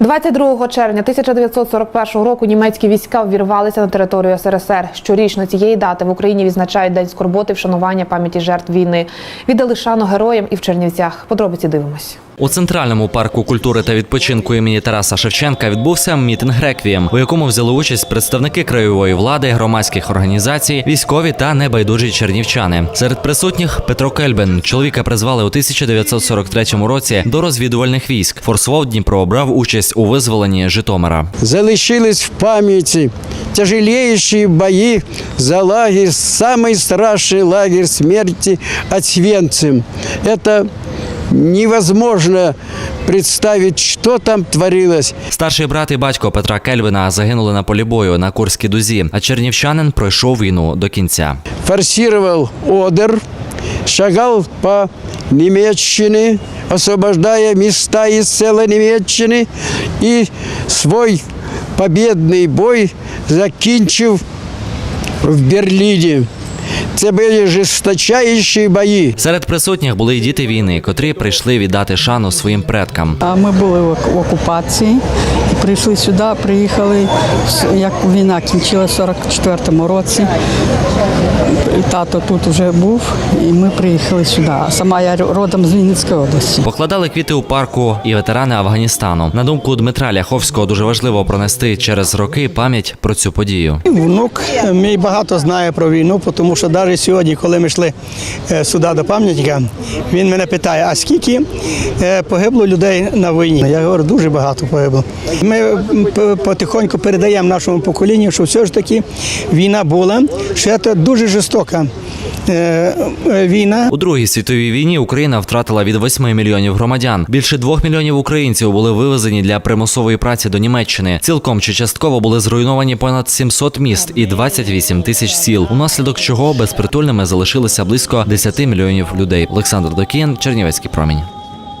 22 червня 1941 року німецькі війська ввірвалися на територію СРСР. Щорічно цієї дати в Україні відзначають День скорботи вшанування пам'яті жертв війни. Віддали шану героям і в Чернівцях. Подробиці дивимось. У центральному парку культури та відпочинку імені Тараса Шевченка відбувся мітинг реквієм, у якому взяли участь представники краєвої влади, громадських організацій, військові та небайдужі чернівчани. Серед присутніх Петро Кельбен. Чоловіка призвали у 1943 році до розвідувальних військ. Форсвов Дніпро брав участь у визволенні Житомира. залишились в памяти тяжелейшие бои за лагерь, самый страшный лагерь смерти Освенцим. Это невозможно представить, что там творилось. Старший брат і батько Петра Кельвина загинули на полі бою на Курській дузі, а чернівчанин пройшов війну до кінця. Форсировал Одер, шагал по Немеччине, освобождая места из целой Немеччины и свой победный бой закінчив в Берліні. Це були жесточайші бої. Серед присутніх були й діти війни, котрі прийшли віддати шану своїм предкам. А Ми були в окупації прийшли сюди, приїхали, як війна кінчилася в 44-му році. І тато тут вже був, і ми приїхали сюди. Сама я родом з Вінницької області. Покладали квіти у парку і ветерани Афганістану. На думку Дмитра Ляховського, дуже важливо пронести через роки пам'ять про цю подію. Внук мій багато знає про війну, тому що навіть сьогодні, коли ми йшли е, сюди до пам'ятника, він мене питає, а скільки е, погибло людей на війні? Я говорю, дуже багато погибло. Ми потихоньку передаємо нашому поколінню, що все ж таки війна була, що це дуже жорстока е, е, війна. У Другій світовій війні Україна втратила від 8 мільйонів громадян. Більше 2 мільйонів українців були вивезені для примусової праці до Німеччини. Цілком чи частково були зруйновані понад 700 міст і 28 тисяч сіл. Унаслідок чого безпритульними залишилися близько 10 мільйонів людей. Олександр Докін, Чернівецький промінь.